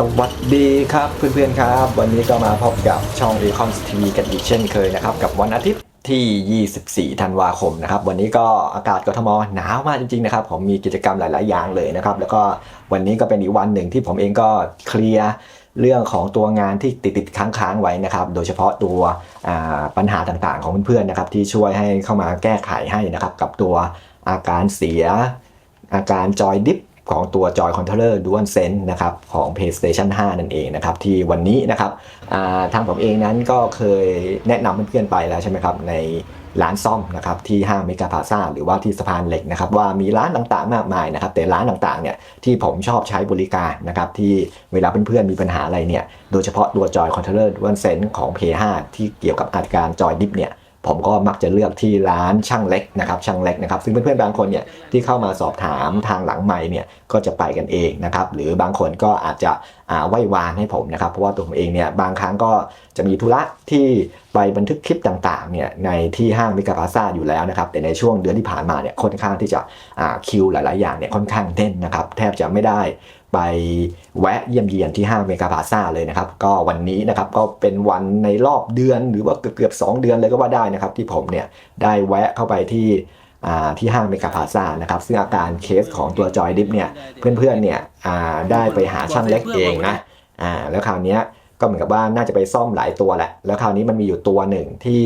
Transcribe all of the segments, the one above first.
สวัสดีครับเพื่อนๆครับ วันนี้ก็มาพบกับช่อง r e c o m TV กันอีกเช่นเคยนะครับ กับวันอาทิตย์ที่ 24 ธันวาคมนะครับ วันนี้ก็อากาศกทมหนาวมากจริงๆนะครับ ผมมีกิจกรรมหลายๆอย่างเลยนะครับ แล้วก็วันนี้ก็เป็นอีกวันหนึ่งที่ผมเองก็เคลียร์เรื่องของตัวงานที่ติดๆค้างๆไว้นะครับ โดยเฉพาะตัวปัญหาต่างๆของเพื่อนๆนะครับ ที่ช่วยให้เข้ามาแก้ไขให้นะครับ กับตัวอาการเสียอาการจอยดิฟ ของตัวจอยคอนโทรลเลอร์ด l Sense นะครับของ PlayStation 5 นั่นเองนะครับที่วันนี้นะครับทางผมเองนั้นก็เคยแนะนำเพื่อนๆไปแล้วใช่ไหมครับในร้านซ่อมนะครับที่ห้างเมกาพาซาหรือว่าที่สะพานเหล็กนะครับว่ามีร้านต่างๆมากมายนะครับแต่ร้านต่างๆเนี่ยที่ผมชอบใช้บริการนะครับที่เวลาเพื่อนๆมีปัญหาอะไรเนี่ยโดยเฉพาะตัวจอยคอนโทรลเลอร์ด l Sense ของ P5 ที่เกี่ยวกับอาการจอยดิฟเนี่ย ผมก็มักจะเลือกที่ร้านช่างเล็กนะครับช่างเล็กนะครับซึ่งเพื่อนๆบางคนเนี่ยที่เข้ามาสอบถามทางหลังไมค์เนี่ยก็จะไปกันเองนะครับหรือบางคนก็อาจจะอ่าไหว้วานให้ผมนะครับ เพราะว่าตัวผมเองเนี่ยบางครั้งก็จะมีธุระที่ไปบันทึกคลิปต่างๆเนี่ยในที่ห้างมิกาพาซาอยู่แล้วนะครับแต่ในช่วงเดือนที่ผ่านมาเนี่ยค่อนข้างที่จะคิวหลายๆอย่างเนี่ยค่อนข้างแน่นนะครับแทบจะไม่ได้ไปแวะเยี่ยมเยียนที่ห้างเมกาพาซาเลยนะครับ ก็วันนี้นะครับก็เป็นวันในรอบเดือนหรือว่าเกือบๆสองเดือนเลยก็ว่าได้นะครับ ที่ผมเนี่ยได้แวะเข้าไปที่ที่ห้างเมกาพาซานะครับ ซึ่งอาการเคสของตัวจอยดิฟเนี่ยเพื่อนๆเนี่ยได้ไปหาช่างเล็กเองนะแล้วคราวนี้ก็เหมือนกับว่าน่าจะไปซ่อมหลายตัวแหละ แล้วคราวนี้มันมีอยู่ตัวหนึ่งที่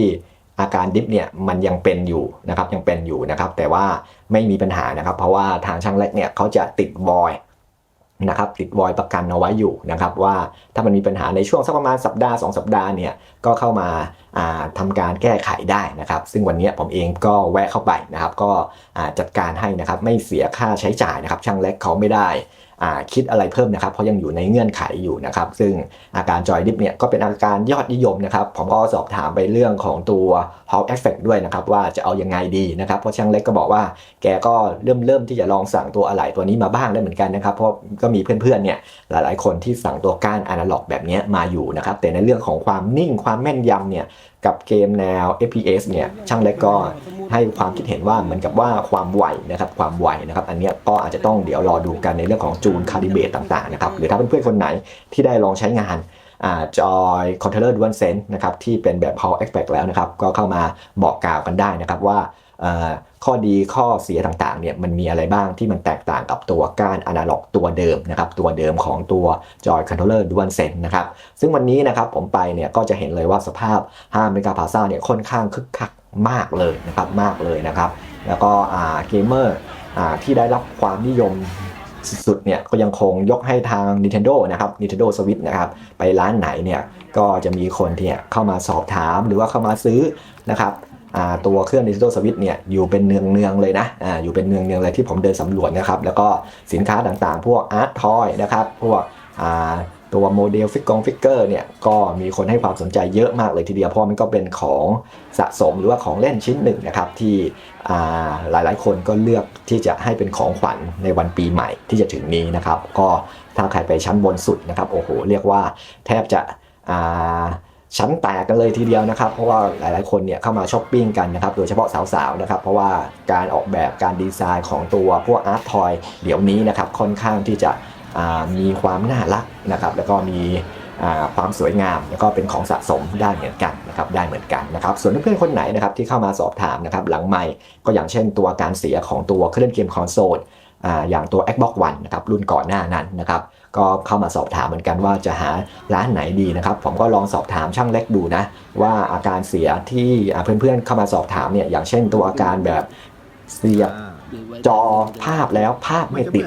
อาการดิฟเนี่ยมันยังเป็นอยู่นะครับยังเป็นอยู่นะครับ แต่ว่าไม่มีปัญหานะครับ เพราะว่าทางช่างเล็กเนี่ยเขาจะติดวอย นะครับติดวอยประกันเอาไว้อยู่นะครับว่าถ้ามันมีปัญหาในช่วงสักประมาณสัปดาห์ 2 สัปดาห์เนี่ยก็เข้ามาาทำการแก้ไขได้นะครับ ซึ่งวันนี้ผมเองก็แวะเข้าไปนะครับ ก็จัดการให้นะครับไม่เสียค่าใช้จ่ายนะครับช่างเล็กเขาไม่ได้ คิดอะไรเพิ่มนะครับเพราะยังอยู่ในเงื่อนไขอยู่นะครับ ซึ่งอาการจอยดิฟเนี่ยก็เป็นอาการยอดนิยมนะครับผมก็สอบถามไปเรื่องของตัว Hall Effect ด้วยนะครับ ว่าจะเอายังไงดีนะครับ เพราะช่างเล็กก็บอกว่าแกก็เริ่มเริ่มที่จะลองสั่งตัวอะไหล่ตัวนี้มาบ้างได้เหมือนกันนะครับ เพราะก็มีเพื่อนๆเนี่ยหลายๆ คนที่สั่งตัวก้านอนาล็อกแบบนี้มาอยู่นะครับแต่ในเรื่องของความนิ่งความแม่นยำเนี่ย กับเกมแนว FPS เนี่ยช่างเล็กก็ให้ความคิดเห็นว่าเหมือนกับว่าความไวนะครับความไวนะครับอันนี้ก็อาจจะต้องเดี๋ยวรอดูกันในเรื่องของจูนคาลิเบตต่างๆนะครับหรือถ้าเพื่อนๆคนไหนที่ได้ลองใช้งานจอยคอนโทรลเลอร์ดวนเซนนะครับที่เป็นแบบ Power Expect แล้วนะครับก็เข้ามาบอกกล่าวกันได้นะครับว่า ข้อดีข้อเสียต่างๆเนี่ยมันมีอะไรบ้างที่มันแตกต่างกับตัวก้านอนาล็อกตัวเดิมนะครับตัวเดิมของตัวจอยคอนโทรลเลอร์ดวนเซนนะครับซึ่งวันนี้นะครับผมไปเนี่ยก็จะเห็นเลยว่าสภาพห้างเมกาพาซาเนี่ยค่อนข้างคึกคักมากเลยนะครับมากเลยนะครับ แล้วก็เกมเมอร์ที่ได้รับความนิยมสุดๆเนี่ยก็ยังคงยกให้ทาง Nintendo นะครับ Nintendo Switch นะครับไปร้านไหนเนี่ยก็จะมีคนที่เข้ามาสอบถามหรือว่าเข้ามาซื้อนะครับ ตัวเครื่อง Nintendo Switch เนี่ยอยู่เป็นเนืองๆเลยนะอ่าอยู่เป็นเนืองๆเลยที่ผมเดินสำรวจนะครับแล้วก็สินค้าต่างๆ พวก Art Toy นะครับพวกอ่าตัวโมเดลฟิกกองฟิกเกอร์เนี่ยก็มีคนให้ความสนใจเยอะมากเลยทีเดียวเพราะมันก็เป็นของสะสมหรือว่าของเล่นชิ้นหนึ่งนะครับที่หลายๆ คนก็เลือกที่จะให้เป็นของขวัญในวันปีใหม่ที่จะถึงนี้นะครับ ก็ถ้าใครไปชั้นบนสุดนะครับโอ้โหเรียกว่าแทบจะอ่า ชั้นแตกกันเลยทีเดียวนะครับเพราะว่าหลายๆคนเนี่ยเข้ามาช้อปปิ้งกันนะครับโดยเฉพาะสาวๆนะครับเพราะว่าการออกแบบการดีไซน์ของตัวพวกอาร์ตทอยเดี๋ยวนี้นะครับค่อนข้างที่จะมีความน่ารักนะครับแล้วก็มีความสวยงามแล้วก็เป็นของสะสมได้เหมือนกันนะครับได้เหมือนกันนะครับส่วนเพื่อนๆคนไหนนะครับที่เข้ามาสอบถามนะครับหลังไม่ก็อย่างเช่นตัวการเสียของตัวเครื่องเกมคอนโซลอย่างตัว Xbox One นะครับรุ่นก่อนหน้านั้นนะครับ ก็เข้ามาสอบถามเหมือนกันว่าจะหาร้านไหนดีนะครับ ผมก็ลองสอบถามช่างเล็กดูนะ ว่าอาการเสียที่อ่าเพื่อนๆเข้ามาสอบถามเนี่ยอย่างเช่นตัวอาการแบบเสียบจอภาพแล้วภาพไม่ติด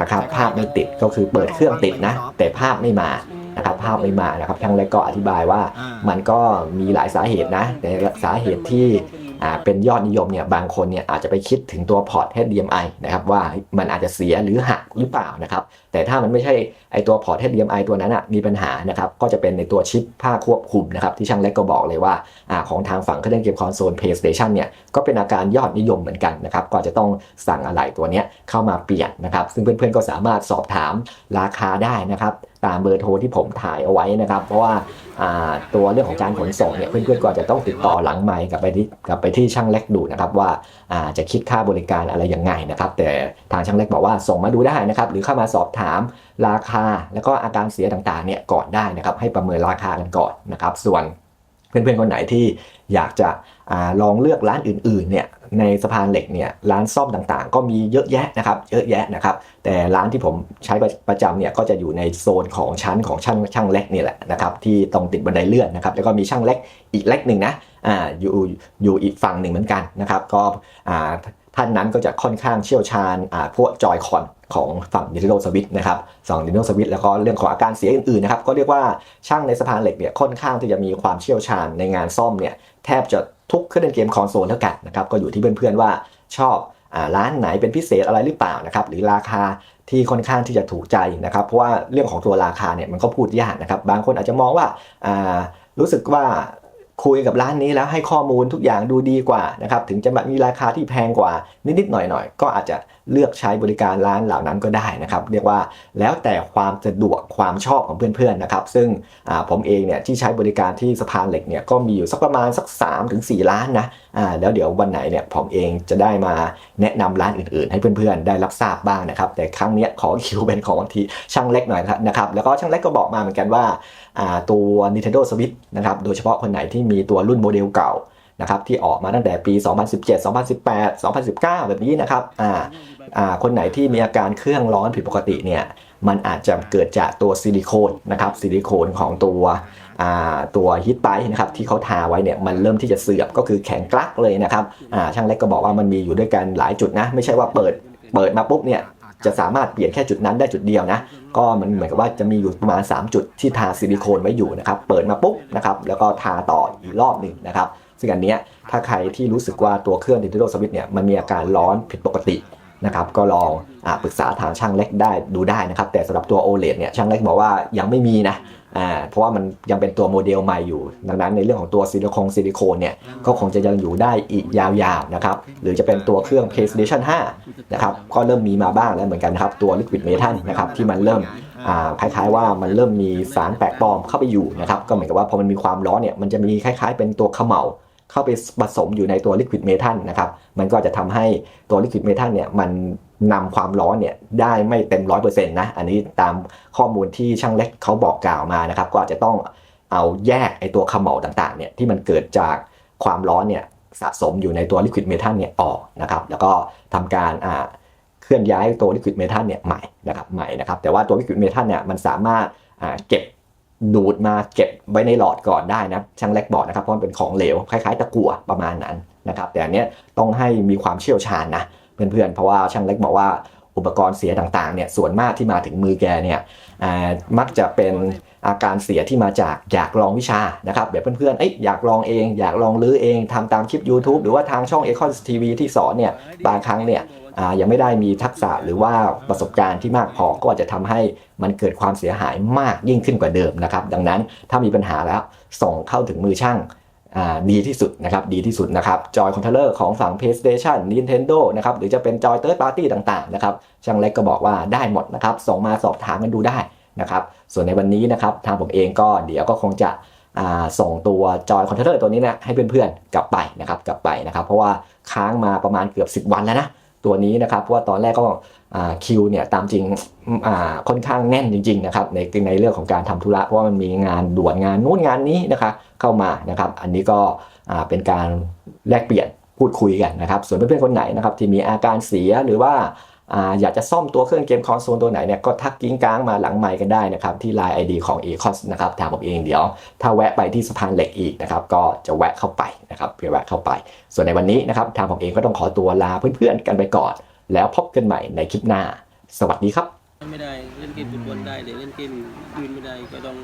นะครับภาพไม่ติดก็คือเปิดเครื่องติดนะ แต่ภาพไม่มานะครับภาพไม่มานะครับทางเล็กก็อธิบายว่ามันก็มีหลายสาเหตุนะแต่สาเหตุที่อ่า เป็นยอดนิยมเนี่ยบางคนเนี่ยอาจจะไปคิดถึงตัวพอร์ต HDMI นะครับว่ามันอาจจะเสียหรือหักหรือเปล่านะครับแต่ถ้ามันไม่ใช่ไอตัวพอร์ต HDMI ตัวนั้นอะมีปัญหานะครับก็จะเป็นในตัวชิปผ้าควบคุมนะครับที่ช่างเล็กก็บอกเลยว่าอาของทางฝั่งเครื่องเกมคอนโซล PlayStation เนี่ยก็เป็นอาการยอดนิยมเหมือนกันนะครับก็จะต้องสั่งอะไหล่ตัวเนี้ยเข้ามาเปลี่ยนนะครับซึ่งเพื่อนๆก็สามารถสอบถามราคาได้นะครับ ตามเบอร์โทรที่ผมถ่ายเอาไว้นะครับ เพราะว่าตัวเรื่องของการขนส่งเนี่ยเพื่อนๆก็อาจะต้องติดต่อหลังไมค์กลับไปที่กลับไปที่ช่างเล็กดูนะครับว่าจะคิดค่าบริการอะไรยังไงนะครับ แต่ทางช่างเล็กบอกว่าส่งมาดูได้นะครับ หรือเข้ามาสอบถามราคา แล้วก็อาการเสียต่างๆเนี่ยก่อนได้นะครับ ให้ประเมินราคากันก่อนนะครับ ส่วนเพื่อนๆคนไหนที่อยากจะอลองเลือกร้านอื่นๆเนี่ย ในสะพานเหล็กเนี่ยร้านซ่อมต่างๆ ก็มีเยอะแยะนะครับเยอะแยะนะครับ แต่ร้านที่ผมใช้ประจำเนี่ยก็จะอยู่ในโซนของชั้นของช่างช่างเล็กนี่แหละนะครับที่ตรงติดบันไดเลื่อนนะครับแล้วก็มีช่างเล็กอีกเล็กหนึ่งนะอ่าอยู่อยู่อีกฝั่งหนึ่งเหมือนกันนะครับก็อ่าท่านนั้นก็จะค่อนข้างเชี่ยวชาญอ่าพวกจอยคอนของฝั่ง Nintendo Switch นะครับฝั่ง Nintendo Switch แล้วก็เรื่องของอาการเสียอื่นๆนะครับก็เรียกว่าช่างในสะพานเหล็กเนี่ยค่อนข้างที่จะมีความเชี่ยวชาญในงานซ่อมเนี่ยแทบจะ ทุกเครื่องเล่นเกมคอนโซลแล้วกันนะครับก็อยู่ที่เพื่อนๆว่าชอบอร้านไหนเป็นพิเศษอะไรหรือเปล่านะครับหรือราคาที่ค่อนข้างที่จะถูกใจนะครับเพราะว่าเรื่องของตัวราคาเนี่ยมันก็พูดยากนะครับบางคนอาจจะมองว่ารู้สึกว่า คุยกับร้านนี้แล้วให้ข้อมูลทุกอย่างดูดีกว่านะครับถึงจะมีราคาที่แพงกว่านิดๆหน่อยๆก็อาจจะเลือกใช้บริการร้านเหล่านั้นก็ได้นะครับเรียกว่าแล้วแต่ความสะดวกความชอบของเพื่อนๆนะครับซึ่งผมเองเนี่ยที่ใช้บริการที่สะพานเหล็กเนี่ยก็มีอยู่สักประมาณสัก3ถึง4ร้านนะอ่าแล้วเดี๋ยววันไหนเนี่ยผมเองจะได้มาแนะนำร้านอื่นๆ ให้เพื่อนๆ ได้รับทราบบ้างนะครับแต่ครั้งนี้ขอคิวเป็นของที่ช่างเล็กหน่อยนะครับแล้วก็ช่างเล็กก็บอกมาเหมือนกันว่าอ่าตัว Nintendo Switch นะครับโดยเฉพาะคนไหนที่มีตัวรุ่นโมเดลเก่านะครับที่ออกมาตั้งแต่ปี 2017 2018 2019 แบบนี้นะครับอ่าอ่าคนไหนที่มีอาการเครื่องร้อนผิดปกติเนี่ยมันอาจจะเกิดจากตัวซิลิโคนนะครับซิลิโคนของตัวอ่าตัวฮิตไปนะครับที่เขาทาไว้เนี่ยมันเริ่มที่จะเสื่อมก็คือแข็งกรักเลยนะครับอ่าช่างเล็กก็บอกว่ามันมีอยู่ด้วยกันหลายจุดนะ ไม่ใช่ว่าเปิดเปิดมาปุ๊บเนี่ย จะสามารถเปลี่ยนแค่จุดนั้นได้จุดเดียวนะ ก็มันเหมือนกับว่าจะมีอยู่ประมาณ 3 จุดที่ทาซิลิโคนไว้อยู่นะครับ เปิดมาปุ๊บนะครับ แล้วก็ทาต่ออีกรอบหนึ่งนะครับ ซึ่งอันเนี้ยถ้าใครที่รู้สึกว่าตัวเครื่อง Nintendo Switch เนี่ยมันมีอาการร้อนผิดปกติ นะครับก็ลองอปรึกษาทางช่างเล็กได้ดูได้นะครับ แต่สำหรับตัว OLED เนี่ยช่างเล็กบอกว่ายังไม่มีนะเพราะว่ามันยังเป็นตัวโมเดลใหม่อยู่ ดังนั้นในเรื่องของตัวซิลิโคนซิลิโคนเนี่ยก็คงจะยังอยู่ได้อีกยาวๆนะครับหรือจะเป็นตัวเครื่อง PlayStation 5นะครับก็เริ่มมีมาบ้างแล้วเหมือนกันนะครับตัว Liquid Metal นะครับที่มันเริ่มคล้ายๆว่ามันเริ่มมีสารแปลกปลอมเข้าไปอยู่นะครับก็เหมือนกับว่าพอมันมีความร้อนเนี่ยมันจะมีคล้ายๆ เป็นตัวเขม่า เข้าไปผสมอยู่ในตัวลิควิดเมทัลนะครับ มันก็จะทำให้ตัวลิควิดเมทัลเนี่ยมันนำความร้อนเนี่ยได้ไม่เต็มร้อยเปอร์เซ็นต์นะ อันนี้ตามข้อมูลที่ช่างเล็กเขาบอกกล่าวมานะครับ ก็อาจจะต้องเอาแยกไอตัวขม่าต่างๆเนี่ยที่มันเกิดจากความร้อนเนี่ยสะสมอยู่ในตัวลิควิดเมทัลเนี่ยออกนะครับแล้วก็ทำการอ่าเคลื่อนย้ายตัวลิควิดเมทัลเนี่ยใหม่นะครับใหม่นะครับแต่ว่าตัวลิควิดเมทัลเนี่ยมันสามารถอ่าเก็บ ดูดมาเก็บไว้ในหลอดก่อนได้นะช่างเล็กบอกนะครับเพราะมันเป็นของเหลวคล้ายๆ ตะกั่วประมาณนั้นนะครับแต่อันเนี้ยต้องให้มีความเชี่ยวชาญนะเพื่อนๆเพราะว่าช่างเล็กบอกว่า อุปกรณ์เสียต่างๆเนี่ยส่วนมากที่มาถึงมือแกเนี่ยมักจะเป็นอาการเสียที่มาจากอยากลองวิชานะครับแบบเพื่อนๆเอ้ยอยากลองเอง อยากลองลื้อเองทำตามคลิป YouTube หรือว่าทางช่อง e c o n TV ที่สอนเนี่ยบางครั้งเนี่ยยังไม่ได้มีทักษะหรือว่าประสบการณ์ที่มากพอก็อาจจะทำให้มันเกิดความเสียหายมากยิ่งขึ้นกว่าเดิมนะครับ ดังนั้นถ้ามีปัญหาแล้วส่งเข้าถึงมือช่าง ดีที่สุดนะครับดีที่สุดนะครับจอยคอนโทรลเลอร์ของฝั่ง PlayStation Nintendo นะครับหรือจะเป็นจอยเตอร์ปาร์ตี้ต่างๆนะครับช่างเล็กก็บอกว่าได้หมดนะครับส่งมาสอบถามกันดูได้นะครับส่วนในวันนี้นะครับทางผมเองก็เดี๋ยวก็คงจะส่งตัวจอยคอนโทรลเลอร์ตัวนี้นะให้เพื่อนๆกลับไปนะครับกลับไปนะครับเพราะว่าค้างมาประมาณเกือบ 10 วันแล้วนะ ตัวนี้นะครับเพราะว่าตอนแรกก็คิวเนี่ยตามจริงค่อนข้างแน่นจริงๆนะครับในในเรื่องของการทำธุระเพราะว่ามันมีงานด่วนงานนู้นงานนี้นะคะเข้ามานะครับ อันนี้ก็เป็นการแลกเปลี่ยนพูดคุยกันนะครับ ส่วนเพื่อนๆคนไหนนะครับที่มีอาการเสียหรือว่า ออยากจะซ่อมตัวเครื่องเกมคอนโซลตัวไหนเนี่ยก็ทักกิ้งก้างมาหลังไมค์กันได้นะครับที่ Line ID ของ e c o s นะครับถามผมเองเดี๋ยว ถ้าแวะไปที่สะพานเหล็กอีกนะครับก็จะแวะเข้าไปนะครับเพื่อแวะเข้าไป ส่วนในวันนี้นะครับทางผมเองก็ต้องขอตัวลาเพื่อนๆกันไปก่อน แล้วพบกันใหม่ในคลิปหน้า สวัสดีครับ ไม่ได้เล่นเกมฟุตบอลได้แต่เล่นเกมอื่นไม่ได้ก็ต้อง